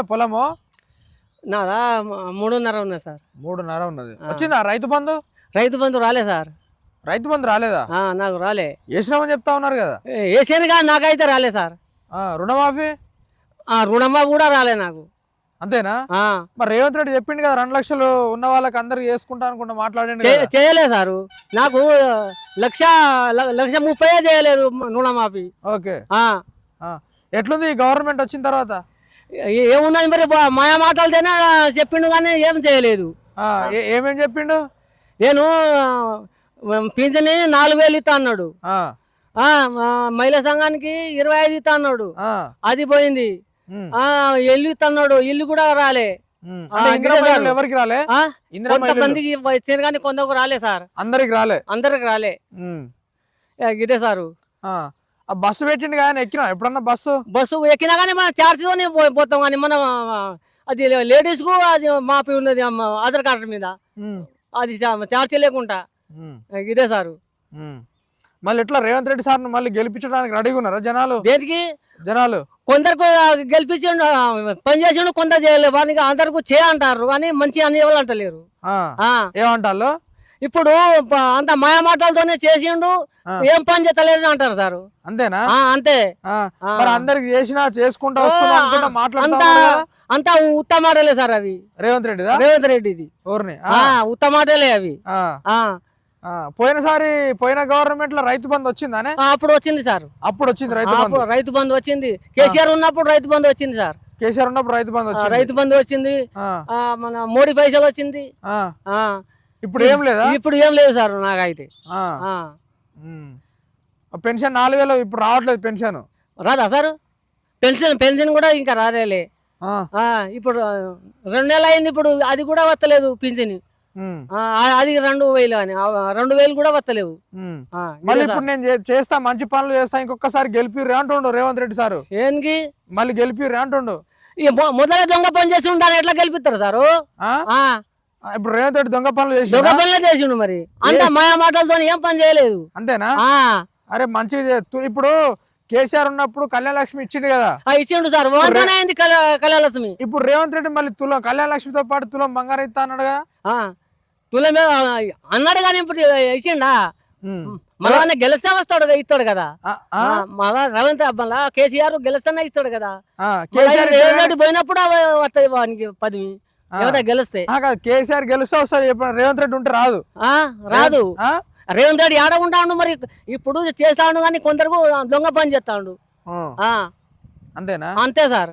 పొలము? నాదా మూడున్నర ఉన్నది సార్. మూడున్నర ఉన్నది. వచ్చిందా రైతు బంధు? రైతు బంధు రాలే సార్. రైతు బంధు రాలేదా? నాకు రాలే. వేసినామని చెప్తా ఉన్నారు కదా? వేసాను కానీ నాకైతే రాలే సార్. ఆ, రుణమాఫీ? ఆ, రుణమా కూడా రాలే నాకు. అంతేనా? మరి రేవంత్ రెడ్డి చెప్పిండు కదా రెండు లక్షలు ఉన్న వాళ్ళకి అందరికి వేసుకుంటా అనుకుంటా మాట్లాడండి చే- చేయలే సారు. నాకు లక్ష లక్ష ముప్పై చేయలేరు రుణమాఫీ. ఓకే. ఎట్లుంది ఈ గవర్నమెంట్ వచ్చిన తర్వాత? ఏమున్నది మరి? మాయా మాటలతోనే చెప్పిండు కానీ ఏం చేయలేదు. ఆ, ఏ- ఏమేం చెప్పిండు? నేను పింఛని నాలుగు వేలు ఇస్తా అన్నాడు. మహిళా సంఘానికి ఇరవై ఐదు ఇస్తా అన్నాడు. అది పోయింది. ఇల్లు ఇస్తున్నాడు ఇల్లు కూడా రాలే. ఎవరికి రాలే? కొంతమందికి ఇచ్చారు కానీ కొందరు రాలే సార్. అందరికి రాలే? అందరికి రాలే. ఇదే సారు. ఆ. బస్సు పెట్టిండు కానీ ఎక్కినా ఎప్పుడన్నా బస్సు? బస్సు ఎక్కినా కానీ మనం ఛార్జ్తోనే పో- పోతాం కానీ మనం అది లేడీస్కు అది మాపి ఉన్నది ఆధార్ కార్డు మీద. అది చా- ఛార్జ్ లేకుండా. ఇదే సారు. మళ్ళీ ఎట్లా రేవంత్ రెడ్డి సార్ని మళ్ళీ గెలిపించడానికి రెడీగా ఉన్నారా జనాలు? దేనికి? జనాలు. కొందరికి గెలిపించిండు ఆ, పని చేసిండు కొందరు చేయలేదు వానికి అందరికి చేయ అంటారు కానీ మంచి అని ఎవరు అంటలేరు. ఏమంటారు ఇప్పుడు అంత మాయ మాటలతోనే చేసిండు. ఏం పని చేస్తలేదు అంటారు సారు. అంతేనా? అంతే. మరి అందరికి చేసినా చేసుకుంటా అంత? అంత ఉత్తమాటలే సార్ అవి. రేవంత్ రెడ్డిదా? రేవంత్ రెడ్డిది. ఆ, ఉత్తమాటలే అవి. పోయినసారి పోయిన గవర్నమెంట్లో రైతు బంధు వచ్చిందానే? ఆ, అప్పుడు వచ్చింది సార్. అప్పుడు వచ్చింది రైతు బంధు? రైతు బంధు వచ్చింది. కేసీఆర్ ఉన్నప్పుడు రైతు బంధు వచ్చింది సార్. కేసీఆర్ ఉన్నప్పుడు రైతు బంధు వచ్చింది. రైతు బంధు వచ్చింది. మన మోడీ పైసలు వచ్చింది. ఇప్పుడు ఏం లేదా? ఇప్పుడు ఏం లేదు సార్ నాకైతే. పెన్షన్ నాలుగు వేలు ఇప్పుడు రావట్లేదు పెన్షన్. రాదా సార్? పెన్షన్ పెన్షన్ కూడా ఇంకా. ఆ, ఇప్పుడు రెండు నెలలు అయింది ఇప్పుడు అది కూడా వస్తలేదు పింఛని. ఆ, అది రెండు వేలు అని. రెండు వేలు కూడా వస్తలేవు మళ్ళీ. ఇప్పుడు నేను చేస్తా మంచి పనులు చేస్తా ఇంకొకసారి గెలిపిర్రు అంటుండు రేవంత్ రెడ్డి సారు. ఏంకి? మళ్ళీ గెలిపిర్రు అంటుండు. మొదలే దొంగ పని చేసి ఉండాలి ఎట్లా గెలిపిస్తారు సారు? ఇప్పుడు రేవంత్ రెడ్డి దొంగ పనులు చేసి దొంగ పనులే చేసిండు మరి. అంత మాయా మాటలతో ఏం పని చేయలేదు. అంతేనా? అరే మంచిగా ఇప్పుడు కేసీఆర్ ఉన్నప్పుడు కళ్యాణ లక్ష్మి ఇచ్చిండు కదా? ఇచ్చిండు సార్. అయింది కళ కళాలక్ష్మి ఇప్పుడు రేవంత్ రెడ్డి మళ్ళీ తులం కళ్యాణ లక్ష్మితో పాటు తులం బంగారం ఇస్తా అన్నాడుగా ఆ, తుల మీద అన్నాడు కానీ ఇప్పుడు ఇచ్చిండా. మళ్ళీ గెలిస్తే వస్తాడు కదా, ఇస్తాడు కదా? మళ్ళా రవీంద్ర మళ్ళా కేసీఆర్ గెలుస్తేనే ఇస్తాడు కదా? రేవంత్ పోయినప్పుడు వస్తాయి వానికి పదవి. గెలిస్తే? కేసీఆర్ గెలిస్తే చెప్పండి రేవంత్ రెడ్డి ఉంటే రాదు. ఆ, రాదు? రేవంత్ రెడ్డి ఆడ ఉంటాడు మరి ఇప్పుడు చేస్తాడు కానీ కొందరు దొంగ పని చేస్తాడు. అంతేనా? అంతే సార్.